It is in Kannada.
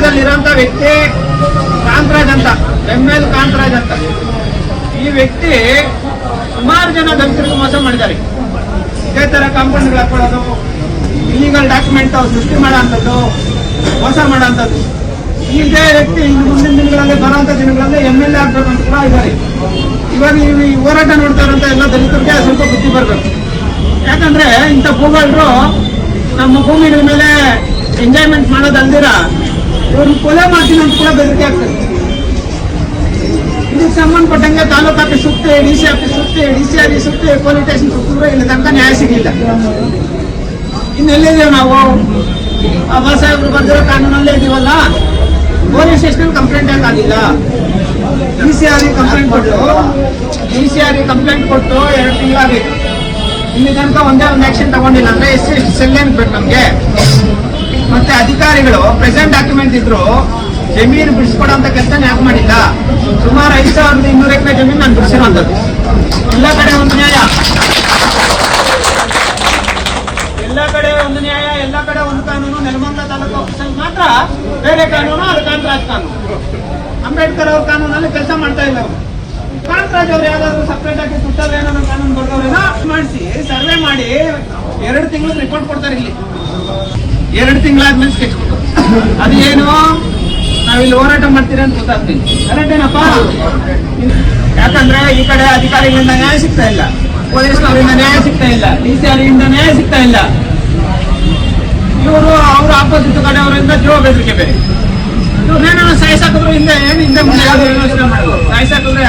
ಅಧಿಕಾರದಲ್ಲಿರುವಂತ ವ್ಯಕ್ತಿ ಕಾಂತರಾಜ್ ಅಂತ, ಎಂ ಎಲ್ ಕಾಂತರಾಜ್ ಅಂತ. ಈ ವ್ಯಕ್ತಿ ಸುಮಾರು ಜನ ದಲಿತರಿಗೆ ಮೋಸ ಮಾಡಿದ್ದಾರೆ. ಇದೇ ತರ ಕಾಂಪೌಂಡ್ಗಳು ಹಾಕೊಳ್ಳೋದು ಇಲ್ಲಿಗಲ್ ಡಾಕ್ಯುಮೆಂಟ್ ಸೃಷ್ಟಿ ಮಾಡೋಂಥದ್ದು ಮೋಸ ಮಾಡೋಂಥದ್ದು ಇದೇ ವ್ಯಕ್ತಿ ಇನ್ನು ಮುಂದಿನ ದಿನಗಳಲ್ಲಿ ಬರೋ ದಿನಗಳಲ್ಲಿ ಎಂ ಎಲ್ ಎ ಆಗ್ಬೇಕು ಅಂತ ಕೂಡ ಇದ್ದಾರೆ. ಇವಾಗ ಈ ಹೋರಾಟ ನೋಡ್ತಾರಂತ ಎಲ್ಲ ದಲಿತರಿಗೆ ಸ್ವಲ್ಪ ಬುದ್ಧಿ ಬರಬೇಕು. ಯಾಕಂದ್ರೆ ಇಂಥ ಭೂಗಳರು ನಮ್ಮ ಭೂಮಿಗಳ ಮೇಲೆ ಎಂಜಾಯ್ಮೆಂಟ್ ಮಾಡೋದಲ್ದಿರ ಇವ್ರನ್ನ ಕೊಲೆ ಮಾಡ್ತೀನಿ ಅಂತ ಕೂಡ ಬೆದರಿಕೆ ಆಗ್ತದೆ ಇದಕ್ಕೆ ಸಂಬಂಧಪಟ್ಟಂಗೆ ತಾಲೂಕು ಆಫೀಸ್ ಸುತ್ತೆ ಡಿ ಸಿ ಆಫೀಸ್ ಸುತ್ತೆ ಡಿ ಸಿ ಆರ್ ಸುತ್ತೆ ಪೊಲೀಸ್ ಸ್ಟೇಷನ್ ಸುತ್ತಿದ್ರೆ ಇಲ್ಲಿ, ತನಕ ನ್ಯಾಯ ಸಿಗಲಿಲ್ಲ. ಇನ್ನೆಲ್ಲಿದ್ದೇವೆ ನಾವು? ಬಾಬಾ ಸಾಹೇಬ್ರು ಬಂದಿರೋ ಕಾನೂನಲ್ಲೇ ಇದೀವಲ್ಲ? ಪೊಲೀಸ್ ಸ್ಟೇಷನ್ ಕಂಪ್ಲೇಂಟ್ ಆಗಿಲ್ಲ ಡಿ ಸಿ ಆರ್ ಕಂಪ್ಲೇಂಟ್ ಕೊಟ್ಟು, ಡಿ ಸಿ ಆರ್ ಕಂಪ್ಲೇಂಟ್ ಕೊಟ್ಟು ಎರಡು ತಿಂಗಳಾಗಿ ಇಲ್ಲಿ ತನಕ ಒಂದೇ ಒಂದು ಆಕ್ಷನ್ ತಗೊಂಡಿಲ್ಲ ಅಂದ್ರೆ ಎಷ್ಟು ಸೆಲ್ ಬೇಕು ನಮ್ಗೆ. ಮತ್ತೆ ಅಧಿಕಾರಿಗಳು ಪ್ರೆಸೆಂಟ್ ಡಾಕ್ಯುಮೆಂಟ್ ಇದ್ರು ಜಮೀನು ಬಿಡಿಸ್ಕೊಡೋಂತ ಕೆಲಸ ಯಾಕೆ ಮಾಡಿಲ್ಲ? ಸುಮಾರು ಐದು ಸಾವಿರದ ಇನ್ನೂರ ಎಕರೆ ಜಮೀನು ನಾನು ಬಿಡಿಸಿರುವಂತದ್ದು ಎಲ್ಲ ಕಡೆ ಒಂದು ನ್ಯಾಯ. ಎಲ್ಲ ಕಡೆ ಒಂದು ನ್ಯಾಯ, ಎಲ್ಲ ಕಡೆ ಒಂದು ಕಾನೂನು, ನೆಲಮಂಗಲ ತಾಲೂಕು ಮಾತ್ರ ಬೇರೆ ಕಾನೂನು, ಅದು ಕಾಂತರಾಜ್ ಕಾನೂನು. ಅಂಬೇಡ್ಕರ್ ಅವ್ರ ಕಾನೂನಲ್ಲಿ ಕೆಲಸ ಮಾಡ್ತಾ ಇಲ್ಲ ಕಾಂತರಾಜ್ ಅವ್ರು ಯಾವ್ದಾದ್ರು ಸಪ್ರೇಟ್ ಆಗಿ ಏನಾದ್ರು ಕಾನೂನು ಬರ್ದವ್ರೇನೋ ಮಾಡಿಸಿ ಸರ್ವೆ ಮಾಡಿ, ಎರಡು ತಿಂಗಳು ರಿಪೋರ್ಟ್ ಕೊಡ್ತಾರೆ ಇಲ್ಲಿ. ಎರಡು ತಿಂಗಳಾದ್ಮೇಲೆ ಸ್ಕೆಚ್ ಕೊಡ್ತಾರೆ ಅದು ಏನು ನಾವಿಲ್ಲಿ ಹೋರಾಟ ಮಾಡ್ತೀರಿ ಅಂತ ಗೊತ್ತಾಗ್ತೀನಿ ಕರೆಕ್ಟೇನಪ್ಪ? ಯಾಕಂದ್ರೆ ಈ ಕಡೆ ಅಧಿಕಾರಿಗಳಿಂದ ನ್ಯಾಯ ಸಿಗ್ತಾ ಇಲ್ಲ. ಪೊಲೀಸ್ನವರಿಂದ ನ್ಯಾಯ ಸಿಗ್ತಾ ಇಲ್ಲ. ಡಿ ಸಿ ಅವರಿಂದ ನ್ಯಾಯ ಸಿಗ್ತಾ ಇಲ್ಲ. ಇವರು ಅವ್ರ ಆಪೋಸಿಟ್ ಕಡೆ ಅವರಿಂದ ಜೀವ ಬೆದರಿಕೆ ಬೇರೆ. ಸಾಯಿಸಾಕಿದ್ರು ಹಿಂದೆ, ಏನು ಹಿಂದೆ ಮುಂದೆ ಯೋಚನೆ ಮಾಡೋದು ಸಾಯಿಸಾಕಿದ್ರೆ